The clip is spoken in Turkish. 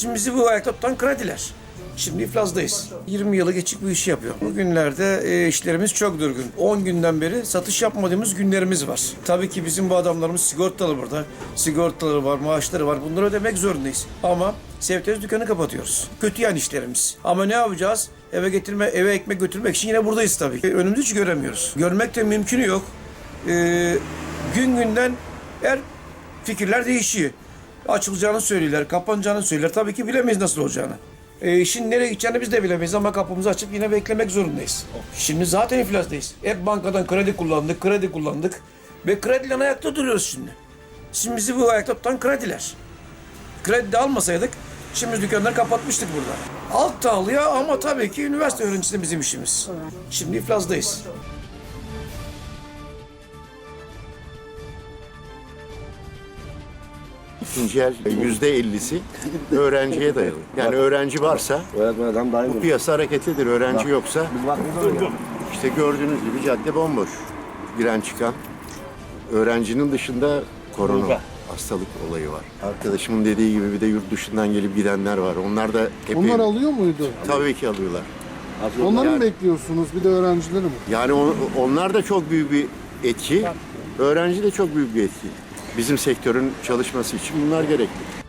Şimdi bizi bu ayakta tutan krediler. Şimdi iflasdayız. 20 yılı geçik bu işi yapıyor. Bugünlerde e, işlerimiz çok durgun. 10 günden beri satış yapmadığımız günlerimiz var. Tabii ki bizim bu adamlarımız sigortalı burada. Sigortaları var, maaşları var. Bunları ödemek zorundayız. Ama Sevteriz dükkanı kapatıyoruz. Kötü yani işlerimiz. Ama ne yapacağız? Eve getirme, eve ekmek götürmek için yine buradayız tabii ki. Önümüzü hiç göremiyoruz. Görmek de mümkünü yok. Ee, gün günden her fikirler değişiyor. Açılacağını söylüyorlar, kapanacağını söylüyorlar. Tabii ki bilemeyiz nasıl olacağını. Ee, şimdi nereye gideceğini biz de bilemeyiz ama kapımızı açıp yine beklemek zorundayız. Şimdi zaten iflasdayız. Hep bankadan kredi kullandık, kredi kullandık. Ve krediyle ayakta duruyoruz şimdi. Şimdi bizi bu ayakta tutan krediler. Kredi de almasaydık şimdi dükkanları kapatmıştık burada. Alt tağlıya ama tabii ki üniversite öğrencisi de bizim işimiz. Şimdi iflasdayız. İkinci el yüzde ellisi öğrenciye dayalı. Yani öğrenci varsa Öğretmen adam bu piyasa hareketlidir. Öğrenci yoksa Biz bakmıyoruz ya. işte gördüğünüz gibi cadde bomboş. Giren çıkan. Öğrencinin dışında korona hastalık olayı var. Arkadaşımın dediği gibi bir de yurt dışından gelip gidenler var. Onlar da epey Onlar alıyor muydu? tabii ki alıyorlar. Onları mı bekliyorsunuz? Bir de öğrencileri mi? Yani on- onlar da çok büyük bir etki. Öğrenci de çok büyük bir etki. Bizim sektörün çalışması için bunlar gerekli.